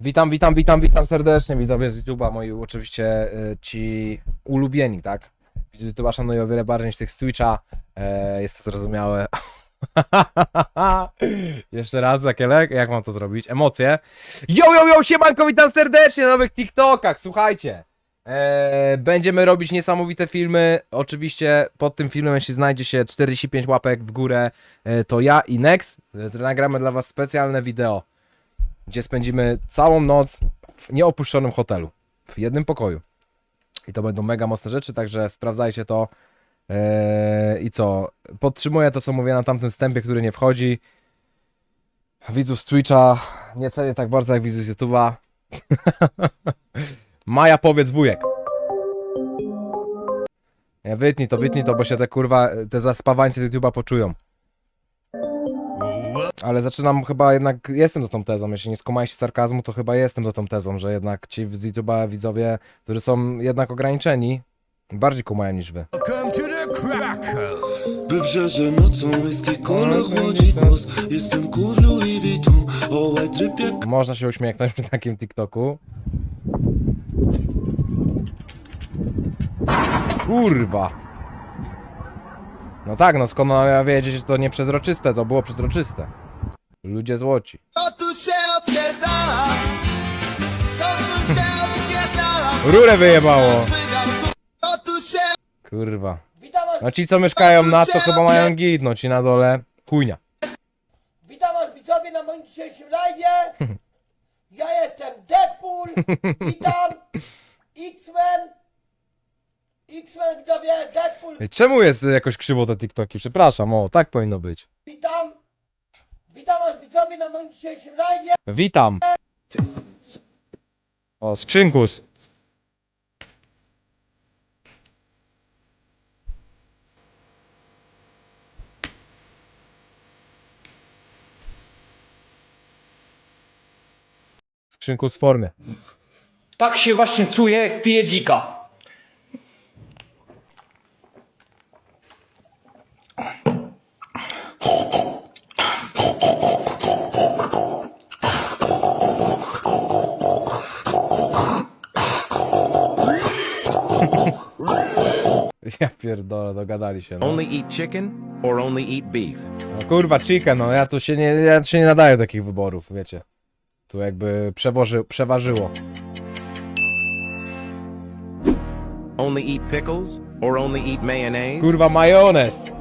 Witam, witam, witam, witam serdecznie widzowie z YouTube'a, moi oczywiście y, ci ulubieni, tak? Z YouTube'a szanuję o wiele bardziej niż tych z Twitcha, e, jest to zrozumiałe. Jeszcze raz, Zakielek, jak mam to zrobić? Emocje. Yo, yo, yo, siemanko, witam serdecznie na nowych TikTokach, słuchajcie. E, będziemy robić niesamowite filmy. Oczywiście pod tym filmem, jeśli znajdzie się 45 łapek w górę, e, to ja i Nex nagramy dla Was specjalne wideo gdzie spędzimy całą noc w nieopuszczonym hotelu, w jednym pokoju. I to będą mega mocne rzeczy, także sprawdzajcie to. Eee, I co? Podtrzymuję to, co mówię na tamtym wstępie, który nie wchodzi. Widzów z Twitcha nie cenię tak bardzo jak widzów z YouTube'a. Maja, powiedz wujek. Wytnij to, wytnij to, bo się te kurwa, te zaspawańce z YouTube'a poczują. Ale zaczynam chyba jednak, jestem za tą tezą, jeśli nie skumałeś sarkazmu, to chyba jestem za tą tezą, że jednak ci z YouTube'a widzowie, którzy są jednak ograniczeni, bardziej kumają niż wy. Welcome to the Crackers. Wybrzeże nocą, whisky, kola, chłodzi nos Jestem kur Louis Vuitton, o white trip jak Można się uśmiechnąć przy takim TikToku. Kurwa. No tak, no skąd mam wiedzieć, że to nie przezroczyste, to było przezroczyste. Ludzie złoci. Co tu się odpierdala? Co tu się odpierdala? Rurę wyjebało. Co tu się Kurwa. No ci co mieszkają na to chyba mają git, no ci na dole chujnia. Witam was widzowie na moim dzisiejszym live'ie. Ja jestem Deadpool. Witam. X-Men. X-Men widzowie, Deadpool. Czemu jest jakoś krzywo te TikToki? Przepraszam, o, tak powinno być. Witam. Witam was widzowie na moim dzisiejszym live'ie. Witam. O, skrzynkus. Skrzynkus w formie. Tak się właśnie czuję, jak piję dzika. Ja pierdolę, dogadali się. No. Only eat chicken or only eat beef? no kurwa, chicken, no ja tu się nie, ja tu się nie nadaję do takich wyborów, wiecie. Tu jakby przewoży, przeważyło. Only eat pickles or only eat mayonnaise? Kurwa, majonez.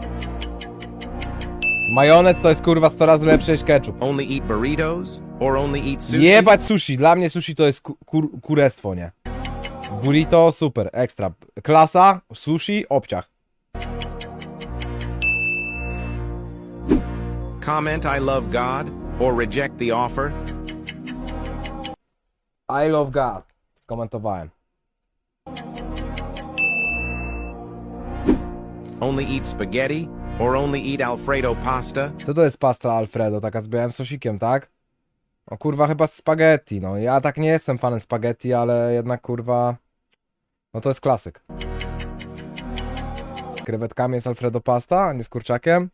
Majonez to jest kurwa 100 razy lepszy niż ketchup. Only eat burritos or only eat sushi? Jebać sushi. Dla mnie sushi to jest ku- kur kurestwo, nie? Burrito, super, ekstra. Klasa, sushi, obciach. Comment I love God or reject the offer? I love God. Skomentowałem. Only eat spaghetti or only eat Alfredo pasta? Co to jest pasta Alfredo, taka z białym sosikiem, tak? No kurwa, chyba spaghetti, no. Ja tak nie jestem fanem spaghetti, ale jednak kurwa... No to jest klasyk. Z krewetkami jest Alfredo pasta, a nie z kurczakiem?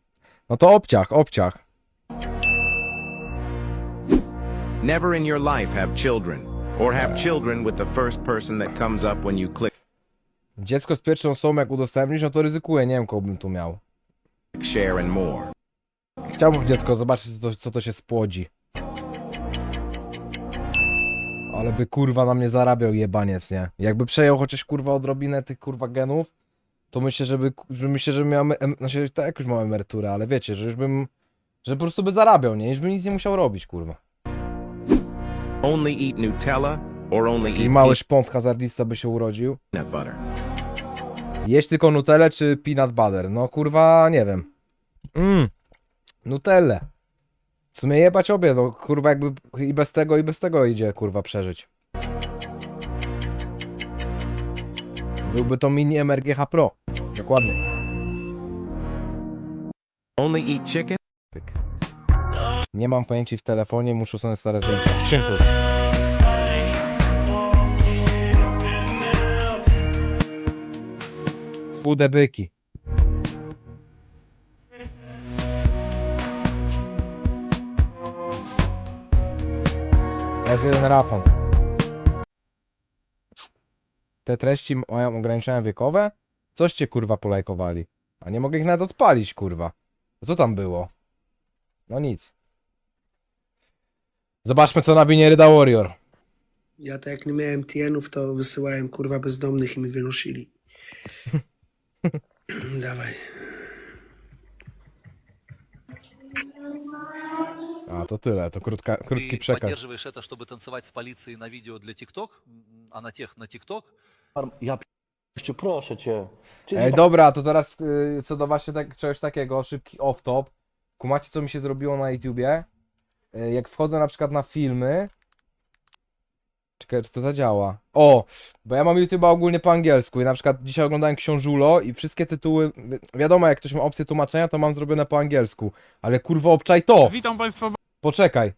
No to obciach, obciach. Never in your life have children or have children with the first person that comes up when you click Dziecko z pierwszą osobą jak udostępnisz, no to ryzykuję, nie wiem kogo bym tu miał. share and more. Chciałbym dziecko zobaczyć, co to, co to się spłodzi. Ale by kurwa na mnie zarabiał jebaniec, nie? Jakby przejął chociaż kurwa odrobinę tych kurwa genów, to myślę, żeby, że myślę, że miał, em, znaczy tak jakoś mam emeryturę, ale wiecie, że już bym, że po prostu by zarabiał, nie? Już bym nic nie musiał robić, kurwa. Only eat Nutella or only Taki eat mały szpont hazardista by się urodził. peanut butter? Jeść tylko Nutellę czy peanut butter? No kurwa, nie wiem. Mmm, Nutellę. W sumie jebać obie, no kurwa jakby i bez tego i bez tego idzie kurwa przeżyć. Byłby to mini MRGH Pro. Dokładnie. Only eat chicken? Pyk. Nie mam pamięci w telefonie, muszę sobie stare zdjęcia. Skrzynku. Chude byki. Jest jeden Rafon. Te treści mają ograniczenia wiekowe? Coście kurwa polajkowali. A nie mogę ich nawet odpalić, kurwa. Co tam było? No nic. Zobaczmy, co nawinie Ryda Warrior. Ja to jak nie miałem TN-ów, to wysyłałem kurwa bezdomnych i mi wynosili. Dawaj. A, to tyle, to krótka, krótki Ты przekaz. поддерживаешь это, чтобы танцевать с полицией на видео для ТикТок, М, а на тех на ТикТок? Ja p***ściu, proszę cię. Czy Ej, dobra, to teraz y, co do właśnie tak, czegoś takiego, szybki off-top. Kumacie, co mi się zrobiło na YouTubie? Y, jak wchodzę na przykład na filmy... Czekaj, czy to zadziała? O! Bo ja mam YouTube'a ogólnie po angielsku i na przykład dzisiaj oglądałem Książulo i wszystkie tytuły... wi- Wiadomo, jak ktoś ma opcję tłumaczenia, to mam zrobione po angielsku. Ale kurwa, obczaj to! Witam Państwa Poczekaj.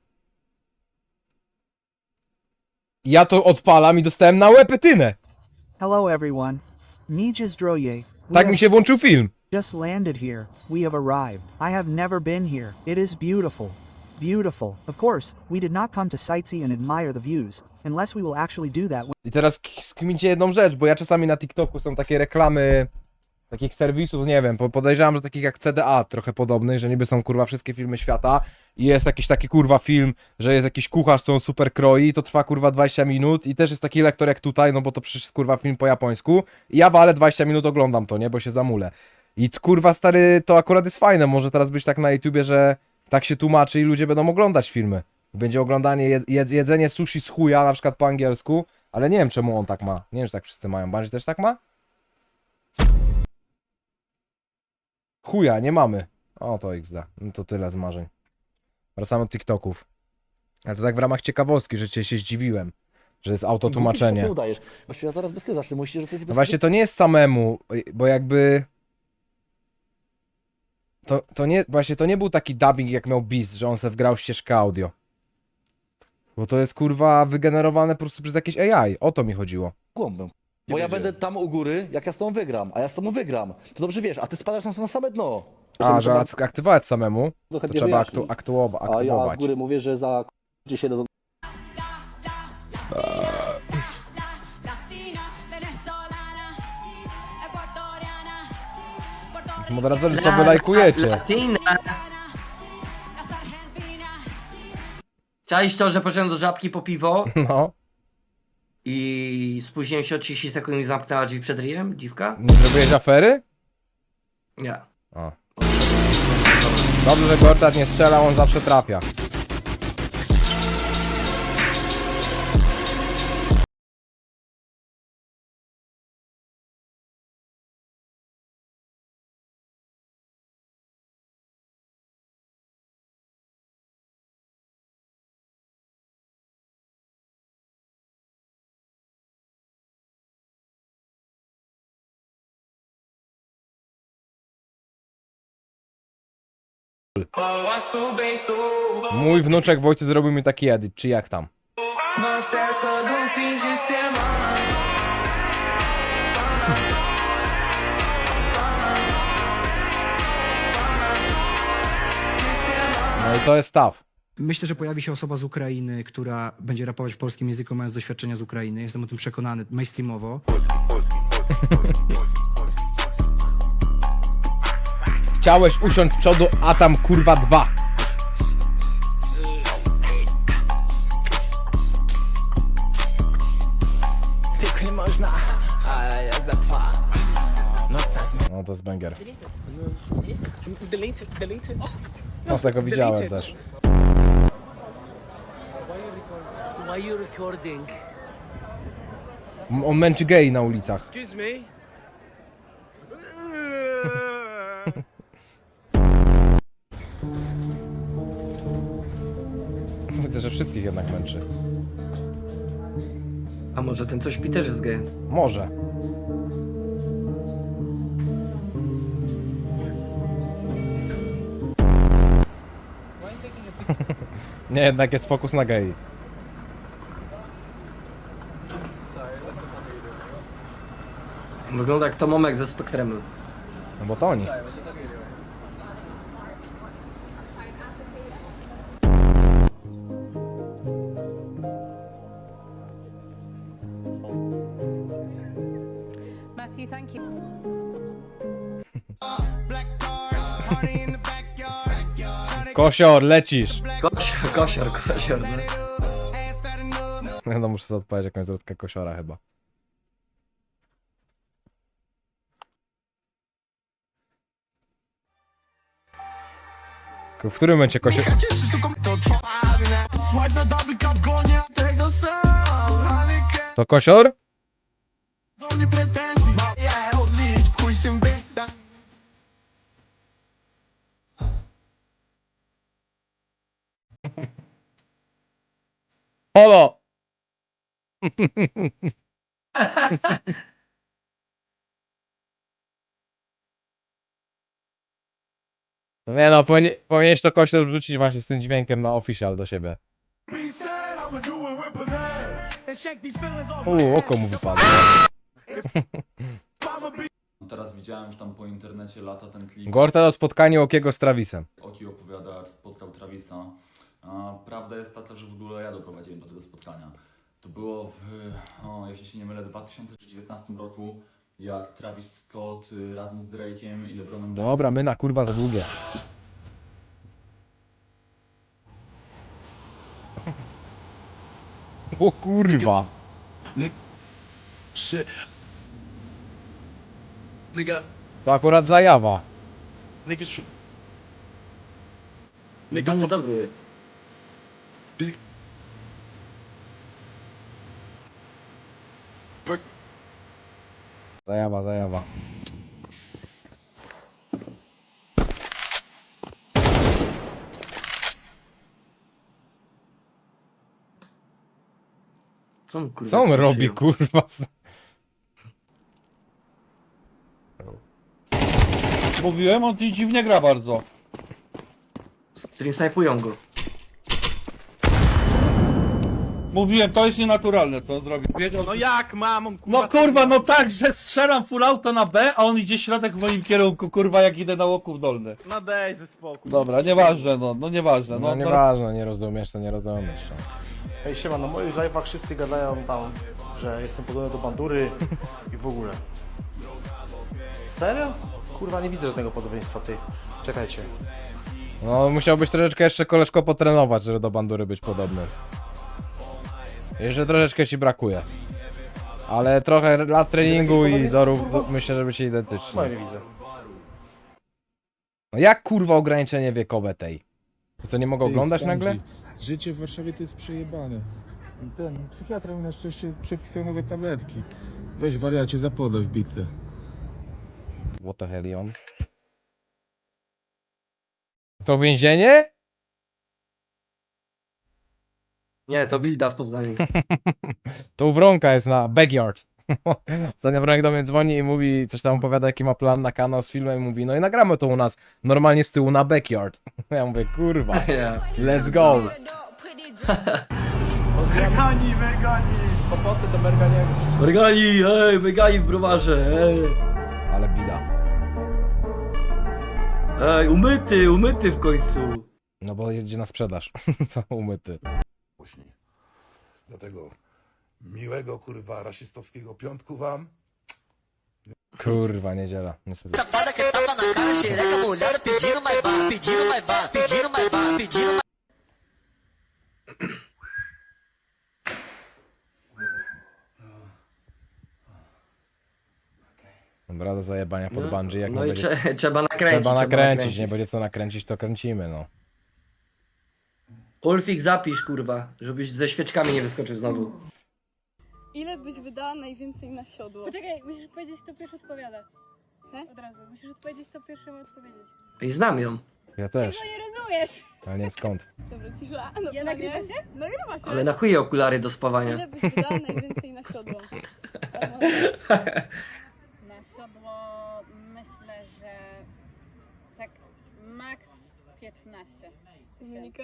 Ja to odpalam i dostałem na łepetynę. Hello, everyone. Nij Zdroje. We Tak have mi się włączył film. just landed here. We have arrived. I have never been here. It is beautiful. Beautiful. Of course, we did not come to sightsee and admire the views, unless we will actually do that I teraz k- skmincie jedną rzecz, bo ja czasami na TikToku są takie reklamy takich serwisów, nie wiem, po- podejrzewam, że takich jak CDA, trochę podobnych, że niby są kurwa wszystkie filmy świata i jest jakiś taki kurwa film, że jest jakiś kucharz, co on super kroi, to trwa kurwa 20 minut i też jest taki lektor jak tutaj, no bo to przecież jest kurwa film po japońsku i ja walę 20 minut oglądam to, nie, bo się zamulę. I kurwa stary, to akurat jest fajne, może teraz być tak na YouTubie, że tak się tłumaczy i ludzie będą oglądać filmy. Będzie oglądanie, jed, jedz- jedzenie sushi z chuja, na przykład po angielsku, ale nie wiem czemu on tak ma. Nie wiem, czy tak wszyscy mają. Bungie też tak ma? Chuja, nie mamy. O, to XD. No to tyle z marzeń. Wracamy od TikToków. Ale to tak w ramach ciekawostki, że cię się zdziwiłem, że jest Nie autotłumaczenie. udajesz. Właściwie ja zaraz bez kiedy zacznę. Musisz, że ty No właśnie to nie jest samemu, bo jakby... To, to nie, właśnie to nie był taki dubbing jak miał Beast, że on se wgrał ścieżkę audio. Bo to jest kurwa wygenerowane po prostu przez jakieś AI. O to mi chodziło. głąbem. Bo ja będę tam u góry, jak ja z tobą wygram, a ja z tobą wygram. To dobrze wiesz, a ty spadasz na, na same dno. A, że ak- aktywować samemu, to to chętnie trzeba wyjaśnić. aktu, A ja z aktywować. góry mówię, że za k***cie się do... Moderatorzy, co wy lajkujecie? Czaisz to, że poszedłem do żabki po piwo No, i spóźniłem się o 30 sekund i zamknęła drzwi przed ryjem, dziwka? nie zrobiłeś afery? Nie. O. Dobrze, że Gordard nie strzelał, on zawsze trafia. Mój wnuczek Wojciech zrobił mi taki edit, czy jak tam? No i to jest staw. Myślę, że pojawi się osoba z Ukrainy, która będzie rapować w polskim języku, mając doświadczenia z Ukrainy. Jestem o tym przekonany, mainstreamowo. Chciałeś usiąść z przodu, a tam kurwa dwa. No to jest banger. No tego widziałem też. M- On męczy gej na ulicach. Excuse me? że wszystkich jednak męczy. A może ten coś pi też jest gejem? Może. Nie, jednak jest fokus na gei. Wygląda jak Tomomek ze spektrem. No bo to oni. Kosior, lecisz. Kosior, kosior, kosior. No. No muszę sobie odpowiedzieć jakąś zwrotkę kosiora chyba. W którym momencie kosior... To kosior? Holo! No nie no, powinien, powinieneś to kościół wrzucić właśnie z tym dźwiękiem na official do siebie. Uuu, oko mu wypadło. Teraz widziałem, że tam po internecie lata ten klip. Gorta o spotkaniu Okiego z Travisem. Oki opowiada, jak spotkał Travisa. A prawda jest taka, że w ogóle ja doprowadziłem do tego spotkania. To było w, o, jeśli się nie mylę, 2019 roku, jak Travis Scott y, razem z Drake'iem i LeBronem Dobra, my na kurwa za długie. O kurwa. Nigga, To akurat zajawa. nigga, sh- Dobry, dobry. Zajawa, zajawa. Co on kurwa Co on straszył? robi kurwa? Mówiłem, on dziwnie gra bardzo. Stream snajpują go. Mówiłem, to jest nienaturalne, co on zrobił. Wiedział, No jak mam? kurwa, No kurwa, no tak, że strzelam full auto na B, a on idzie środek w moim kierunku, kurwa, jak idę na łoków dolny. No daj ze spokój. Dobra, nieważne, no, no nieważne. No nieważne, nie rozumiesz, to nie rozumiesz. no. Ej, siema, na moich live'ach wszyscy gadają tam, że jestem podobny do bandury i w ogóle. Serio? Kurwa, nie widzę żadnego podobieństwa, ty. Czekajcie. No musiałbyś troszeczkę jeszcze koleżko potrenować, żeby do bandury być podobny. Jeszcze troszeczkę ci brakuje. Ale trochę lat treningu i dorów do, myślę, że będzie identyczny. No nie widzę. No jak kurwa ograniczenie wiekowe tej? To co nie mogę oglądać nagle? Życie w Warszawie to jest przejebane. Ten psychiatra mi na szczęście przepisał nowe tabletki. Weź wariacie za podę wbite. What the hell on? To więzienie? Nie, to Bilda w Poznaniu. To u Wronka jest na backyard. Ostatnio Wronek do mnie dzwoni i mówi, coś tam opowiada, jaki ma plan na kanał z filmem i mówi, no i nagramy to u nas normalnie z tyłu na backyard. Ja mówię, kurwa, Ja. let's go. Mergani, ej, Mergani w browarze, ej. Ale bida. Ej, umyty, umyty w końcu. No bo jedzie na sprzedaż. to umyty. Później. Dlatego miłego kurwa rasistowskiego piątku wam. Kurwa, niedziela, niestety. Dobra, do zajebania pod bungee, jak no nie i będzie... trze- trzeba nakręcić. Trzeba nakręcić, nie będzie co nakręcić, to kręcimy, no. Ulfik zapisz, kurwa, żebyś ze świeczkami nie wyskoczył znowu. Ile byś wydała najwięcej na siodło? Poczekaj, musisz powiedzieć, to pierwszy odpowiada. Od razu, musisz odpowiedzieć, to pierwszemu odpowiedzieć. Ej, znam ją, Ja też, nie rozumiesz? ale nie wiem skąd. Dobra, cisza. No, ja nagrywa się? Nagrywa się. ale na chuj okulary do spawania. Ile byś wydała najwięcej na siodło? Na siodło myślę, że tak max 15 Monika?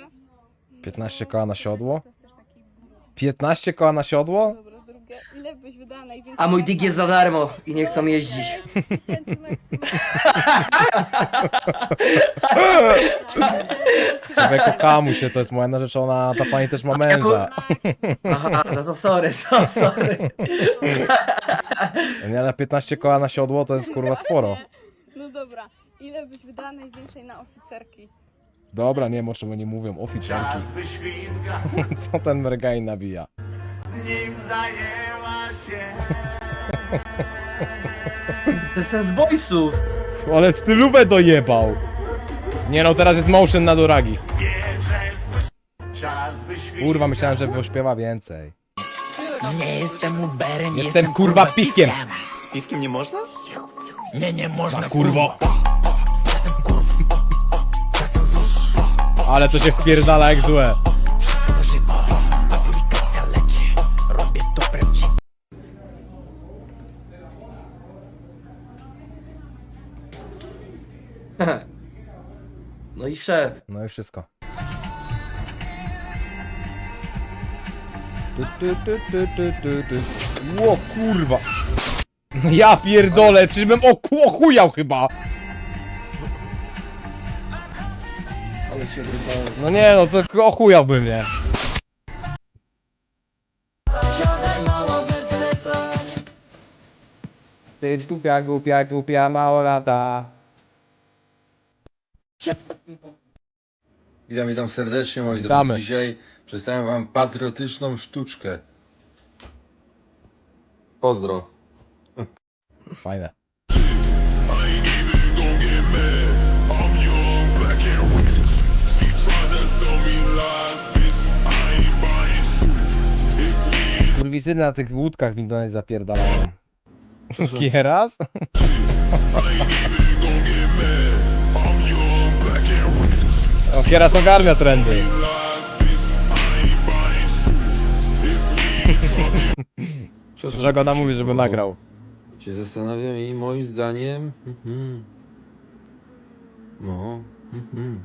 15 koła na siodło? To jest też taki 15 koła na siodło? Dobra, drugie. ile byś wydała najwięcej A mój dig jest za darmo i nie chcą jeździć. Tysięcy maksimum. Człowieku, kamu się, to jest moja narzeczona, ta pani też ma męża. Aha, no to sorry, so, sorry. Nie, na 15 koła na siodło to jest kurwa sporo. No dobra, ile byś wydała najwięcej na oficerki? Dobra, nie wiem o czym oni mówią, oficerki. Co ten mergain nabija? To jest ten z boysów. Ale stylówę dojebał! Nie no, teraz jest motion na duragi. Kurwa, myślałem, że ośpiewa więcej. Nie jestem Uberem, Jestem kurwa piwkiem! Z piwkiem nie można? Nie, nie można. Kurwo! Ale to się wpierdala jak złe. Robię to prawdziwie. No i szef. No i wszystko. Tu, tu, tu, tu, tu, tu, tu. Ło kurwa! Ja pierdolę, przecież bym oku- ochujał chyba! No nie no, to ochujałbym, nie? Ty głupia, głupia, głupia, mało lata. Witam, witam serdecznie moi Witamy. drodzy. Dzisiaj przedstawiam wam patriotyczną sztuczkę. Pozdro. Fajne. Kurwisyny na tych łódkach w Indonezji zapierdalają. Kieras? O, Kieras ogarnia trendy. Że go namówi, żeby nagrał. Się zastanawiam i moim zdaniem... mhm. No... mhm.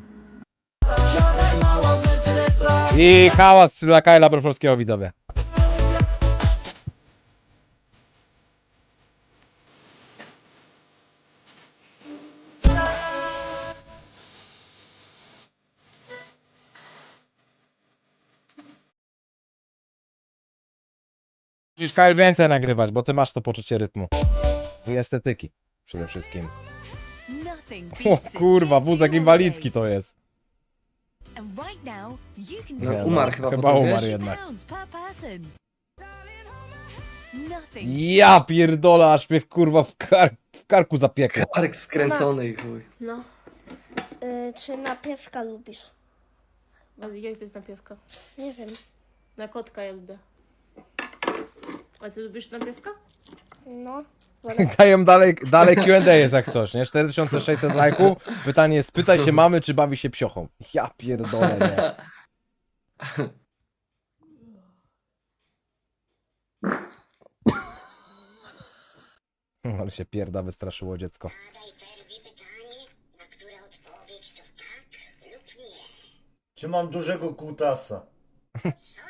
I hałas dla Kajla Brofolskiego widzowie. Musisz Kyle więcej nagrywać, bo ty masz to poczucie rytmu. I estetyki przede wszystkim. O kurwa, wózek inwalidzki to jest. No, Nie, umarł chyba Chyba potem, umarł wiesz? jednak. Ja pierdolę, aż mnie kurwa w, kar w karku zapiekło. Park skręcony, chuj. No. czy na pieska lubisz? A jak to jest na pieska? Nie wiem. Na kotka ja lubię. A ty lubisz na pieska? No. Dają dalej, dalej Q&A jest jak coś, nie? 4600 lajków. Pytanie jest, pytaj się mamy, czy bawi się psiochą. Ja pierdolę, nie. Ale się pierda wystraszyło dziecko. Czy mam dużego kutasa?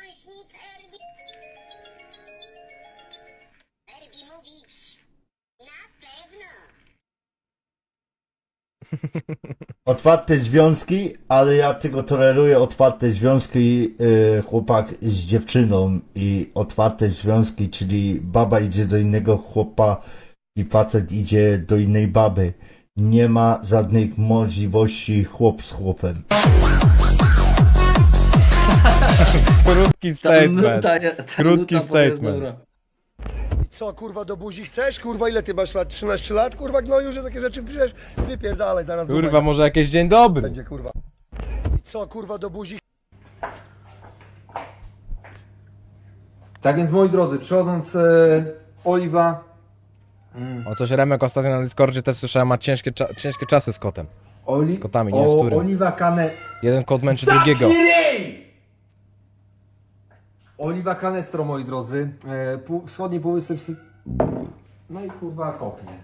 Otwarte związki, ale ja tylko toleruję otwarte związki y, chłopak z dziewczyną i otwarte związki, czyli baba idzie do innego chłopa i facet idzie do innej baby. Nie ma żadnych możliwości chłop z chłopem. Krótki Ta statement. Krótki statement. Dobra. Co kurwa do buzi chcesz? Kurwa ile ty masz lat? 13 lat? Kurwa no już takie rzeczy piszesz? Wypierdalaj zaraz Kurwa, może jakieś dzień dobry. będzie kurwa. Co kurwa do buzi Tak więc moi drodzy, przechodząc e, Oliwa, O coś Remek ostatnio na Discordzie też słyszałem, ma ciężkie, cza ciężkie czasy z kotem. Oli, Z kotami, nie z o, którym. Oliwa Kane... Jeden kot męczy drugiego. Oliwa Canestro, moi drodzy, e, pół, wschodni półwysep... Sy... No i kurwa kopnie.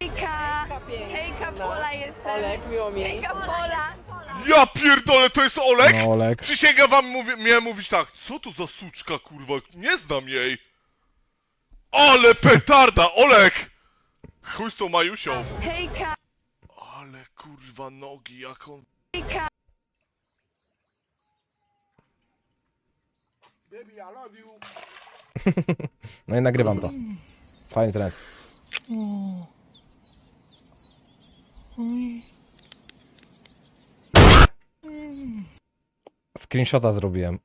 Hejka! Hejka Pola jestem. Olek, miło mi. Hejka Pola! Ja pierdolę, to jest Olek? No Olek. Przysięgam wam, mówię, miałem mówić tak. Co to za suczka, kurwa? Nie znam jej. Ale petarda, Olek! Chuj z tą Majusią. Hejka! Ale kurwa nogi, jak on... Hejka! No i nagrywam to. Fajny trend. Screenshota zrobiłem.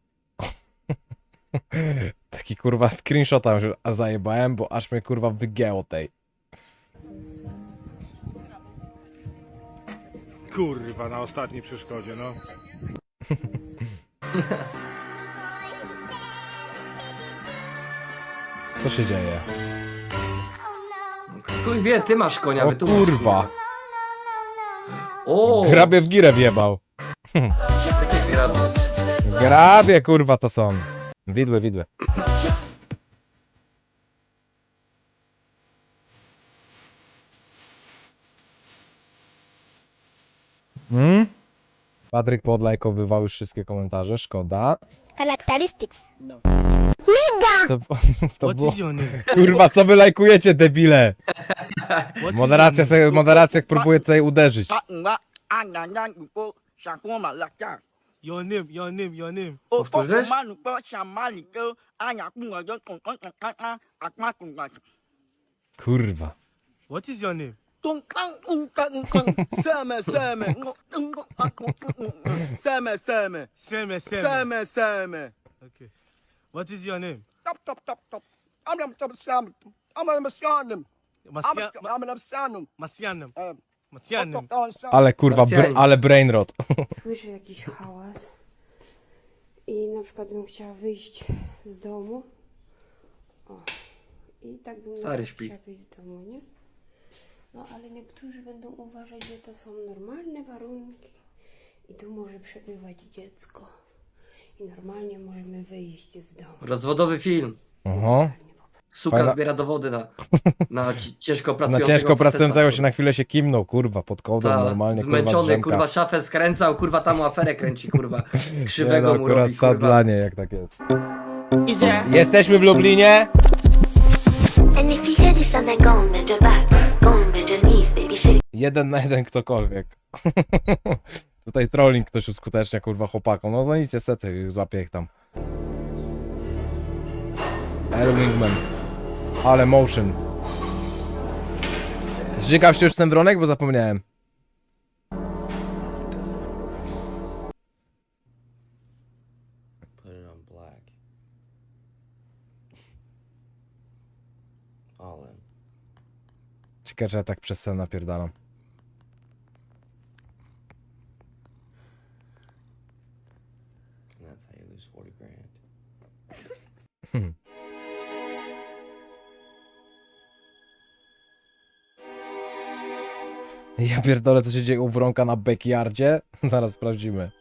Taki kurwa screenshota już aż zajebałem, bo aż mnie kurwa wygięło tej. Kurwa, na ostatniej przeszkodzie, no. Co się dzieje? Chuj wie, ty masz konia, O wytłumacz. kurwa. O! Grabie w girę wjebał. Takie graby. Grabie kurwa to są. Widły, widły. Hmm? Patryk podlajkowywał już wszystkie komentarze, szkoda. Characteristics. To, to było... Kurwa, co wy lajkujecie, debile? Moderacja, sobie, moderacja próbuje tutaj uderzyć. Your name, your name, your name. Powtórzysz? Kurwa. What is your name? Seme, seme. Seme, seme. Seme, Seme. Seme, seme. Okay. What is your name? Top, top, top, top. I'm not top Sam. I'm a Messianim. Masia I'm an Messianim. Masianem. Um, Masianem. Ale kurwa, br ale brainrot. Słyszę jakiś hałas i na przykład bym chciała wyjść z domu. O. I tak bym Stary nawet śpi. chciała wyjść z domu, nie? No ale niektórzy będą uważać, że to są normalne warunki i tu może przebywać dziecko. I normalnie możemy wyjść z domu. Rozwodowy film. Oho. Suka Fajna- zbiera dowody na, na ci- ciężko Na pracującego ciężko pracującego się na chwilę się kimnął, kurwa, pod kołdą Ta, normalnie, kurwa, Zmęczony, drzemka. kurwa, szafę skręcał, kurwa, tam aferę kręci, kurwa. Nie Krzywego no, mu akurat robi, sad kurwa. dla niej, jak tak jest. Jesteśmy w Lublinie. And if you hear this and then back, Jeden na jeden ktokolwiek. Tutaj trolling ktoś uskutecznia, kurwa, chłopakom. No to nic, niestety, złapie ich tam. Air Wingman. Ale motion. Zżygał się już ten wronek, bo zapomniałem. Put it on black. All in. Ciekawe, że ja tak przez sen napierdalam. Ja pierdolę, co się dzieje u wronka na backyardzie. Zaraz sprawdzimy.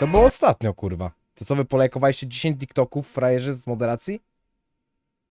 Co było ostatnio, kurwa? To co, wy polajkowaliście 10 TikToków frajerzy z moderacji?